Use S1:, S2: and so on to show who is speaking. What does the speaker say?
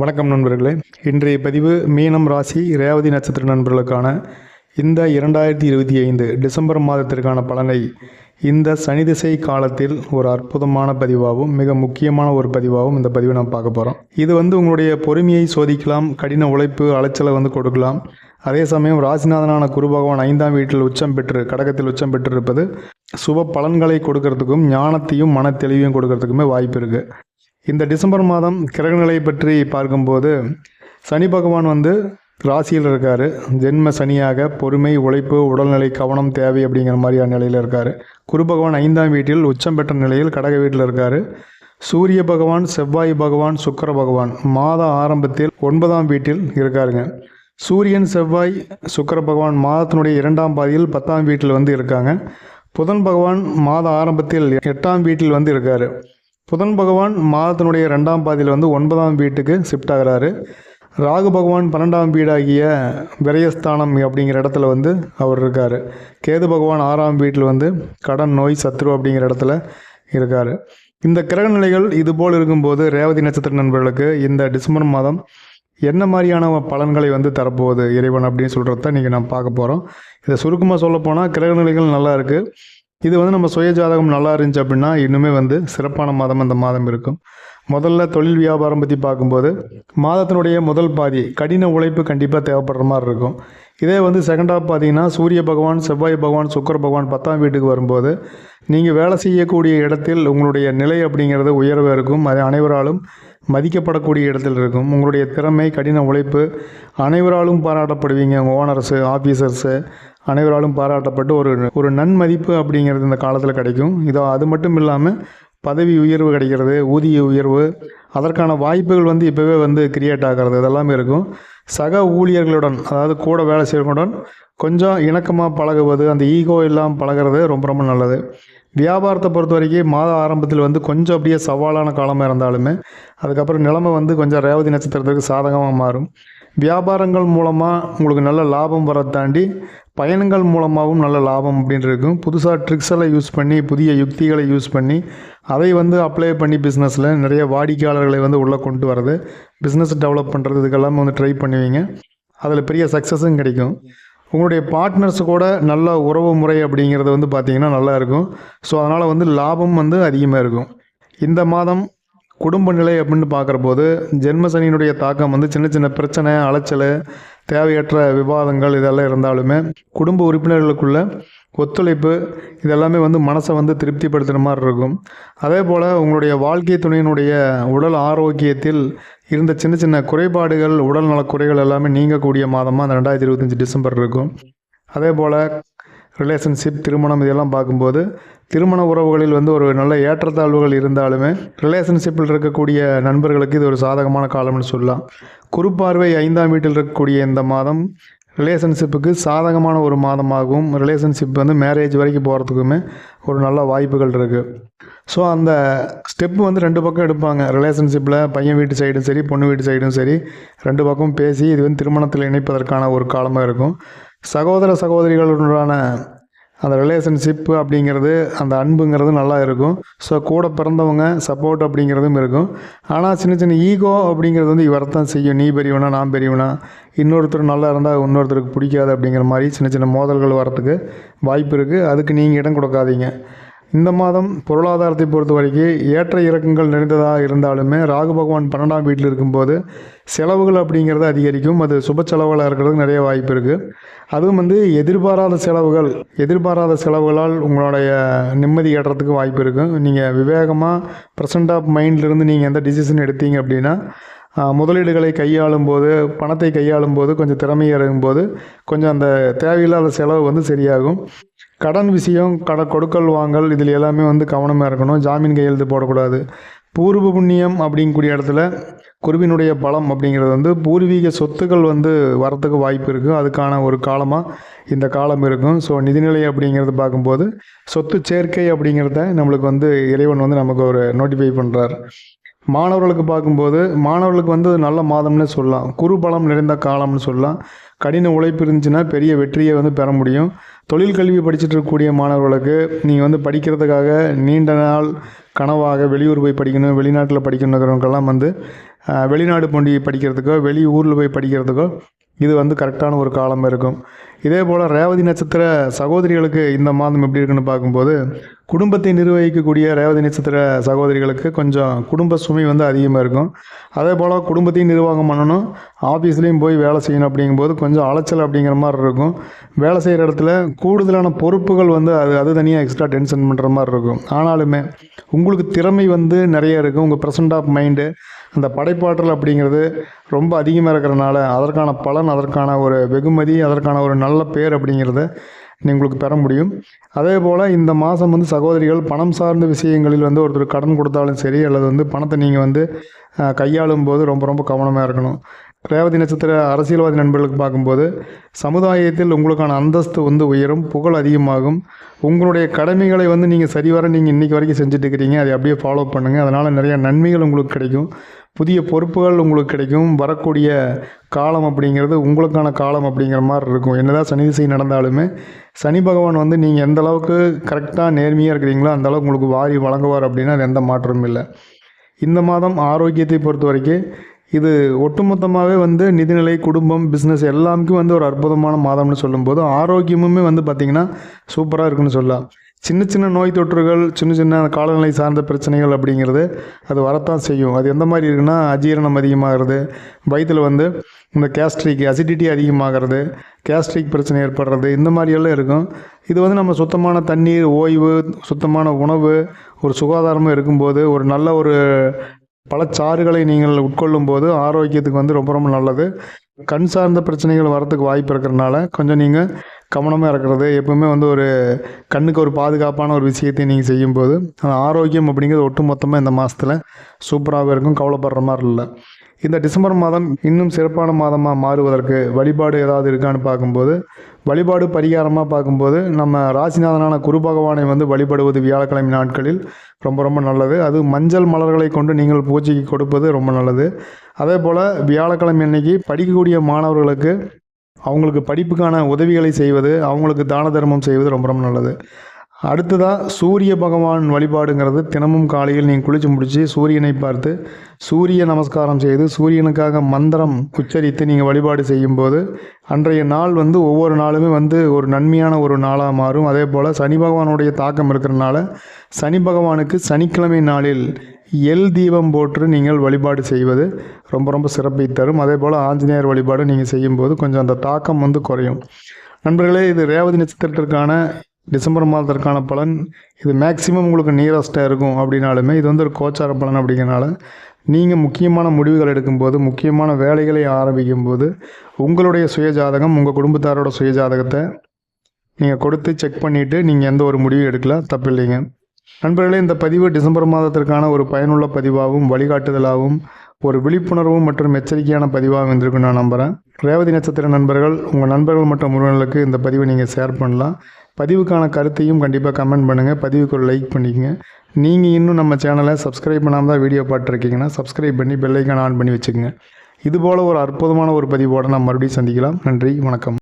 S1: வணக்கம் நண்பர்களே. இன்றைய பதிவு மீனம் ராசி ரேவதி நட்சத்திர நண்பர்களுக்கான இந்த இரண்டாயிரத்தி இருபத்தி ஐந்து டிசம்பர் மாதத்திற்கான பலனை இந்த சனி திசை காலத்தில் ஒரு அற்புதமான பதிவாகவும் மிக முக்கியமான ஒரு பதிவாகவும் இந்த பதிவை நாம் பார்க்க போகிறோம் இது வந்து உங்களுடைய பொறுமையை சோதிக்கலாம் கடின உழைப்பு அலைச்சலை வந்து கொடுக்கலாம். அதே சமயம் ராசிநாதனான குரு பகவான் ஐந்தாம் வீட்டில் உச்சம் பெற்று கடகத்தில் உச்சம் பெற்றிருப்பது சுப பலன்களை கொடுக்கறதுக்கும் ஞானத்தையும் மன தெளிவையும் கொடுக்கறதுக்குமே வாய்ப்பு இருக்குது இந்த டிசம்பர் மாதம் கிரகநிலை பற்றி பார்க்கும்போது சனி பகவான் வந்து ராசியில் இருக்கார். ஜென்ம சனியாக பொறுமை உழைப்பு உடல்நிலை கவனம் தேவை அப்படிங்கிற மாதிரியான நிலையில் இருக்கார். குரு பகவான் ஐந்தாம் வீட்டில் உச்சம் பெற்ற நிலையில் கடக வீட்டில் இருக்கார். சூரிய பகவான் செவ்வாய் பகவான் சுக்கர பகவான் மாத ஆரம்பத்தில் ஒன்பதாம் வீட்டில் இருக்காருங்க. சூரியன் செவ்வாய் சுக்கர பகவான் மாதத்தினுடைய இரண்டாம் பாதியில் பத்தாம் வீட்டில் வந்து இருக்காங்க. புதன் பகவான் மாத ஆரம்பத்தில் எட்டாம் வீட்டில் வந்து இருக்கார். புதன் பகவான் மாதத்தினுடைய ரெண்டாம் பாதியில் வந்து ஒன்பதாம் வீட்டுக்கு ஷிஃப்ட் ஆகிறாரு. ராகு பகவான் பன்னெண்டாம் வீடாகிய விரயஸ்தானம் அப்படிங்கிற இடத்துல வந்து அவர் இருக்கார். கேது பகவான் ஆறாம் வீட்டில் வந்து கடன் நோய் சத்ரு அப்படிங்கிற இடத்துல இருக்கார். இந்த கிரக நிலைகள் இதுபோல் இருக்கும்போது ரேவதி நட்சத்திர நண்பர்களுக்கு இந்த டிசம்பர் மாதம் என்ன மாதிரியான பலன்களை வந்து தரப்போகுது இறைவன் அப்படின்னு சொல்கிறத இன்றைக்கி நம்ம பார்க்க போகிறோம் இதை சுருக்கமாக சொல்லப்போனால் கிரக நிலைகள் நல்லா இருக்குது இது வந்து நம்ம சுய ஜாதகம் நல்லா இருந்துச்சு அப்படின்னா இன்னுமே வந்து சிறப்பான மாதம் அந்த மாதம் இருக்கும். முதல்ல தொழில் வியாபாரம் பற்றி பார்க்கும்போது மாதத்தினுடைய முதல் பாதி கடின உழைப்பு கண்டிப்பாக தேவைப்படுற மாதிரி இருக்கும். இதே வந்து செகண்ட் ஹாஃப் பார்த்தீங்கன்னா சூரிய பகவான் செவ்வாய் பகவான் சுக்கர பகவான் பத்தாம் வீட்டுக்கு வரும்போது நீங்கள் வேலை செய்யக்கூடிய இடத்தில் உங்களுடைய நிலை அப்படிங்கிறது உயர்வு இருக்கும். அது அனைவராலும் மதிக்கப்படக்கூடிய இடத்தில் இருக்கும். உங்களுடைய திறமை கடின உழைப்பு அனைவராலும் பாராட்டப்படுவீங்க. ஓனர்ஸு ஆஃபீஸர்ஸு அனைவராலும் பாராட்டப்பட்டு ஒரு ஒரு நன்மதிப்பு அப்படிங்கிறது இந்த காலத்தில் கிடைக்கும். இதோ அது மட்டும் இல்லாமல் பதவி உயர்வு கிடைக்கிறது ஊதிய உயர்வு அதற்கான வாய்ப்புகள் வந்து இப்போவே வந்து கிரியேட் ஆகிறது இதெல்லாமே இருக்கும். சக ஊழியர்களுடன் அதாவது கூட வேலை செய்கிறவங்களுடன் கொஞ்சம் இணக்கமாக பழகுவது அந்த ஈகோ இல்லாமல் பழகிறது ரொம்ப ரொம்ப நல்லது. வியாபாரத்தை பொறுத்த வரைக்கும் மாத ஆரம்பத்தில் வந்து கொஞ்சம் அப்படியே சவாலான காலமாக இருந்தாலுமே அதுக்கப்புறம் நிலைமை வந்து கொஞ்சம் ரேவதி நட்சத்திரத்துக்கு சாதகமாக மாறும். வியாபாரங்கள் மூலமாக உங்களுக்கு நல்ல லாபம் வர தாண்டி பயணங்கள் மூலமாகவும் நல்ல லாபம் அப்படின்ட்டு இருக்கும். புதுசாக ட்ரிக்ஸ் எல்லாம் யூஸ் பண்ணி புதிய யுக்திகளை யூஸ் பண்ணி அதை வந்து அப்ளை பண்ணி பிஸ்னஸில் நிறைய வாடிக்கையாளர்களை வந்து உள்ளே கொண்டு வரது பிஸ்னஸ் டெவலப் பண்ணுறது இதுக்கெல்லாமே வந்து ட்ரை பண்ணுவீங்க அதில் பெரிய சக்ஸஸும் கிடைக்கும். உங்களுடைய பார்ட்னர்ஸ் கூட நல்ல உறவு முறை அப்படிங்கிறது வந்து பார்த்திங்கன்னா நல்லா இருக்கும். ஸோ அதனால் வந்து லாபம் வந்து அதிகமாக இருக்கும். இந்த மாதம் குடும்ப நிலை அப்படின்னு பார்க்குறபோது ஜென்மசனியினுடைய ஜென்ம சனியினுடைய தாக்கம் வந்து சின்ன சின்ன பிரச்சனை அலைச்சல் தேவையற்ற விவாதங்கள் இதெல்லாம் இருந்தாலுமே குடும்ப உறுப்பினர்களுக்குள்ள ஒத்துழைப்பு இதெல்லாமே வந்து மனசை வந்து திருப்திப்படுத்துகிற மாதிரி இருக்கும். அதே போல் உங்களுடைய வாழ்க்கை துணையினுடைய உடல் ஆரோக்கியத்தில் இருந்த சின்ன சின்ன குறைபாடுகள் உடல் நலக் குறைகள் எல்லாமே நீங்கக்கூடிய மாதமாக அந்த ரெண்டாயிரத்தி இருபத்தஞ்சி டிசம்பர் இருக்கும். அதே போல் ரிலேஷன்ஷிப் திருமணம் இதெல்லாம் பார்க்கும்போது திருமண உறவுகளில் வந்து ஒரு நல்ல ஏற்றத்தாழ்வுகள் இருந்தாலுமே ரிலேஷன்ஷிப்பில் இருக்கக்கூடிய நண்பர்களுக்கு இது ஒரு சாதகமான காலம்னு சொல்லலாம். குறுப்பார்வை ஐந்தாம் வீட்டில் இருக்கக்கூடிய இந்த மாதம் ரிலேஷன்ஷிப்புக்கு சாதகமான ஒரு மாதமாகவும் ரிலேஷன்ஷிப் வந்து மேரேஜ் வரைக்கும் போகிறதுக்குமே ஒரு நல்ல வாய்ப்புகள் இருக்குது ஸோ அந்த ஸ்டெப்பு வந்து ரெண்டு பக்கம் எடுப்பாங்க. ரிலேஷன்ஷிப்பில் பையன் வீட்டு சைடும் சரி பொண்ணு வீட்டு சைடும் சரி ரெண்டு பக்கம் பேசி இது வந்து திருமணத்தில் இணைப்பதற்கான ஒரு காலமாக இருக்கும். சகோதர சகோதரிகளுடனான அந்த ரிலேஷன்ஷிப்பு அப்படிங்கிறது அந்த அன்புங்கிறது நல்லா இருக்கும். ஸோ கூட பிறந்தவங்க சப்போர்ட் அப்படிங்கிறதும் இருக்கும். ஆனால் சின்ன சின்ன ஈகோ அப்படிங்கிறது வந்து வரத்தான் செய்யும். நீ பெரியவனா நான் பெரியவனா இன்னொருத்தர் நல்லா இருந்தால் இன்னொருத்தருக்கு பிடிக்காது அப்படிங்கிற மாதிரி சின்ன சின்ன மோதல்கள் வரத்துக்கு வாய்ப்பு இருக்குது அதுக்கு நீங்கள் இடம் கொடுக்காதீங்க. இந்த மாதம் பொருளாதாரத்தை பொறுத்த வரைக்கும் ஏற்ற இறக்கங்கள் நிறைந்ததாக இருந்தாலுமே ராகு பகவான் பன்னெண்டாம் வீட்டில் இருக்கும்போது செலவுகள் அப்படிங்கிறது அதிகரிக்கும். அது சுப செலவுகளாக இருக்கிறதுக்கு நிறைய வாய்ப்பு இருக்குது அதுவும் வந்து எதிர்பாராத செலவுகள் எதிர்பாராத செலவுகளால் உங்களுடைய நிம்மதி ஏற்றத்துக்கு வாய்ப்பு இருக்கும் நீங்கள் விவேகமாக ப்ரெசன்ட் ஆஃப் மைண்ட்லேருந்து நீங்கள் எந்த டிசிஷன் எடுத்தீங்க அப்படின்னா முதலீடுகளை கையாளும் போது பணத்தை கையாளும் போது கொஞ்சம் திறமை இறங்கும்போது கொஞ்சம் அந்த தேவையில்லாத செலவு வந்து சரியாகும். கடன் விஷயம் கட கொடுக்கல் வாங்கல் இதில் எல்லாமே வந்து கவனமாக இருக்கணும். ஜாமீன் கையெழுத்து போடக்கூடாது. பூர்வ புண்ணியம் அப்படிங்கக்கூடிய இடத்துல குருவினுடைய பலம் அப்படிங்கிறது வந்து பூர்வீக சொத்துக்கள் வந்து வரத்துக்கு வாய்ப்பு இருக்குது அதுக்கான ஒரு காலமாக இந்த காலம் இருக்கும். ஸோ நிதிநிலை அப்படிங்கிறது பார்க்கும்போது சொத்து சேர்க்கை அப்படிங்கிறத நம்மளுக்கு வந்து இறைவன் வந்து நமக்கு ஒரு நோட்டிஃபை பண்ணுறார் மாணவர்களுக்கு பார்க்கும்போது மாணவர்களுக்கு வந்து நல்ல மாதம்னு சொல்லலாம். குரு பலம் நிறைந்த காலம்னு சொல்லலாம். கடின உழைப்பு இருந்துச்சுன்னா பெரிய வெற்றியை வந்து பெற முடியும். தொழில் கல்வி படிச்சுட்டு இருக்கக்கூடிய மாணவர்களுக்கு நீங்கள் வந்து படிக்கிறதுக்காக நீண்ட நாள் கனவாக வெளியூர் போய் படிக்கணும் வெளிநாட்டில் படிக்கணுங்கிறவங்கெல்லாம் வந்து வெளிநாடு போண்டி படிக்கிறதுக்கோ வெளி ஊரில் போய் படிக்கிறதுக்கோ இது வந்து கரெக்டான ஒரு காலம் இருக்கும். இதே போல் ரேவதி நட்சத்திர சகோதரிகளுக்கு இந்த மாதம் எப்படி இருக்குன்னு பார்க்கும்போது குடும்பத்தை நிர்வகிக்கக்கூடிய ரேவதி நட்சத்திர சகோதரிகளுக்கு கொஞ்சம் குடும்ப சுமை வந்து அதிகமாக இருக்கும். அதே போல் குடும்பத்தையும் நிர்வாகம் பண்ணணும். ஆஃபீஸ்லேயும் போய் வேலை செய்யணும் அப்படிங்கும்போது கொஞ்சம் அலைச்சல் அப்படிங்கிற மாதிரி இருக்கும். வேலை செய்கிற இடத்துல கூடுதலான பொறுப்புகள் வந்து அது அது தனியாக எக்ஸ்ட்ரா டென்ஷன் பண்ணுற மாதிரி இருக்கும். ஆனாலுமே உங்களுக்கு திறமை வந்து நிறைய இருக்கும் உங்கள் ப்ரெசன்ட் ஆஃப் மைண்டு அந்த படைப்பாற்றல் அப்படிங்கிறது ரொம்ப அதிகமாக இருக்கிறனால அதற்கான பலன் அதற்கான ஒரு வெகுமதி அதற்கான ஒரு நல்ல நல்ல பேர் அப்படிங்கிறத நீ உங்களுக்கு பெற முடியும். அதே போல் இந்த மாதம் வந்து சகோதரிகள் பணம் சார்ந்த விஷயங்களில் வந்து ஒருத்தர் கடன் கொடுத்தாலும் சரி அல்லது வந்து பணத்தை நீங்கள் வந்து கையாளும் போது ரொம்ப ரொம்ப கவனமாக இருக்கணும். ரேவதி நட்சத்திர அரசியல்வாதி நண்பர்களுக்கு பார்க்கும்போது சமுதாயத்தில் உங்களுக்கான அந்தஸ்து வந்து உயரும் புகழ் அதிகமாகும். உங்களுடைய கடமைகளை வந்து நீங்கள் சரிவர நீங்கள் இன்றைக்கி வரைக்கும் செஞ்சுட்டு இருக்கிறீங்க. அதை அப்படியே ஃபாலோ பண்ணுங்கள் அதனால் நிறைய நன்மைகள் உங்களுக்கு கிடைக்கும். புதிய பொறுப்புகள் உங்களுக்கு கிடைக்கும். வரக்கூடிய காலம் அப்படிங்கிறது உங்களுக்கான காலம் அப்படிங்கிற மாதிரி இருக்கும். என்னதான் சனி திசை நடந்தாலுமே சனி பகவான் வந்து நீங்கள் எந்த அளவுக்கு கரெக்டாக நேர்மையாக இருக்கிறீங்களோ அந்தளவுக்கு உங்களுக்கு வாரி வழங்குவார் அப்படின்னா அது எந்த மாற்றமும் இல்லை. இந்த மாதம் ஆரோக்கியத்தை பொறுத்த வரைக்கும் இது ஒட்டுமொத்தமாகவே வந்து நிதிநிலை குடும்பம் பிஸ்னஸ் எல்லாமுக்கும் வந்து ஒரு அற்புதமான மாதம்னு சொல்லும்போது ஆரோக்கியமுமே வந்து பார்த்திங்கன்னா சூப்பராக இருக்குன்னு சொல்லலாம். சின்ன சின்ன நோய் தொற்றுகள் சின்ன சின்ன காலநிலை சார்ந்த பிரச்சனைகள் அப்படிங்கிறது அது வரத்தான் செய்யும். அது எந்த மாதிரி இருக்குன்னா அஜீரணம் அதிகமாகிறது வயிற்றில் வந்து இந்த கேஸ்ட்ரிக் அசிடிட்டி அதிகமாகிறது கேஸ்ட்ரிக் பிரச்சனை ஏற்படுறது இந்த மாதிரியெல்லாம் இருக்கும். இது வந்து நம்ம சுத்தமான தண்ணீர் ஓய்வு சுத்தமான உணவு ஒரு சுகாதாரமும் இருக்கும்போது ஒரு நல்ல ஒரு பழச்சாறுகளை நீங்கள் உட்கொள்ளும் போது ஆரோக்கியத்துக்கு வந்து ரொம்ப ரொம்ப நல்லது. கண் சார்ந்த பிரச்சனைகள் வரத்துக்கு வாய்ப்பு இருக்கிறனால கொஞ்சம் நீங்கள் கவனமாக இருக்கிறது. எப்பவுமே வந்து ஒரு கண்ணுக்கு ஒரு பாதுகாப்பான ஒரு விஷயத்தை நீங்கள் செய்யும்போது அந்த ஆரோக்கியம் அப்படிங்கிறது ஒட்டு மொத்தமாக இந்த மாதத்தில் சூப்பராகவே இருக்கும். கவலைப்படுற மாதிரி இல்லை. இந்த டிசம்பர் மாதம் இன்னும் சிறப்பான மாதமாக மாறுவதற்கு வழிபாடு ஏதாவது இருக்கான்னு பார்க்கும்போது வழிபாடு பரிகாரமாக பார்க்கும்போது நம்ம ராசிநாதனான குரு பகவானை வந்து வழிபடுவது வியாழக்கிழமை நாட்களில் ரொம்ப ரொம்ப நல்லது. அது மஞ்சள் மலர்களை கொண்டு நீங்கள் பூஜைக்கு கொடுப்பது ரொம்ப நல்லது. அதே போல் வியாழக்கிழமை அன்னைக்கு படிக்கக்கூடிய மாணவர்களுக்கு அவங்களுக்கு படிப்புக்கான உதவிகளை செய்வது அவங்களுக்கு தான தர்மம் செய்வது ரொம்ப ரொம்ப நல்லது. அடுத்ததாக சூரிய பகவான் வழிபாடுங்கிறது தினமும் காலையில் நீங்கள் குளிச்சு முடித்து சூரியனை பார்த்து சூரிய நமஸ்காரம் செய்து சூரியனுக்காக மந்திரம் உச்சரித்து நீங்கள் வழிபாடு செய்யும்போது அன்றைய நாள் வந்து ஒவ்வொரு நாளுமே வந்து ஒரு நன்மையான ஒரு நாளாக மாறும். அதே போல் சனி பகவானுடைய தாக்கம் இருக்கிறனால சனி பகவானுக்கு சனிக்கிழமை நாளில் எல் தீபம் போட்டு நீங்கள் வழிபாடு செய்வது ரொம்ப ரொம்ப சிறப்பை தரும். அதே போல் ஆஞ்சநேயர் வழிபாடு நீங்கள் செய்யும்போது கொஞ்சம் அந்த தாக்கம் வந்து குறையும். நண்பர்களே இது ரேவதி நட்சத்திரத்திற்கான டிசம்பர் மாதத்திற்கான பலன். இது மேக்சிமம் உங்களுக்கு நியரஸ்ட்டாக இருக்கும் அப்படின்னாலுமே இது வந்து ஒரு கோச்சார பலன் அப்படிங்கிறனால நீங்கள் முக்கியமான முடிவுகள் எடுக்கும்போது முக்கியமான வேலைகளை ஆரம்பிக்கும் போது உங்களுடைய சுயஜாதகம் உங்கள் குடும்பத்தாரோட சுயஜாதகத்தை நீங்கள் கொடுத்து செக் பண்ணிவிட்டு நீங்கள் எந்த ஒரு முடிவும் எடுக்கலாம். தப்பில்லைங்க. நண்பர்களே இந்த பதிவு டிசம்பர் மாதத்திற்கான ஒரு பயனுள்ள பதிவாகவும் வழிகாட்டுதலாகவும் ஒரு விழிப்புணர்வும் மற்றும் எச்சரிக்கையான பதிவாகவும் இருந்திருக்கும் நான் நம்புகிறேன் ரேவதி நட்சத்திர நண்பர்கள் உங்கள் நண்பர்கள் மற்றும் உறவினர்களுக்கு இந்த பதிவை நீங்கள் ஷேர் பண்ணலாம். பதிவுக்கான கருத்தையும் கண்டிப்பாக கமெண்ட் பண்ணுங்கள் பதிவுக்கு ஒரு லைக் பண்ணிக்கங்க. நீங்கள் இன்னும் நம்ம சேனலை சப்ஸ்கிரைப் பண்ணாமல் தான் வீடியோ பார்த்துருக்கீங்கன்னா சப்ஸ்கிரைப் பண்ணி பெல்லைக்கான ஆன் பண்ணி வச்சுக்கோங்க. இதுபோல் ஒரு அற்புதமான ஒரு பதிவோடு நாம் மறுபடியும் சந்திக்கலாம். நன்றி வணக்கம்.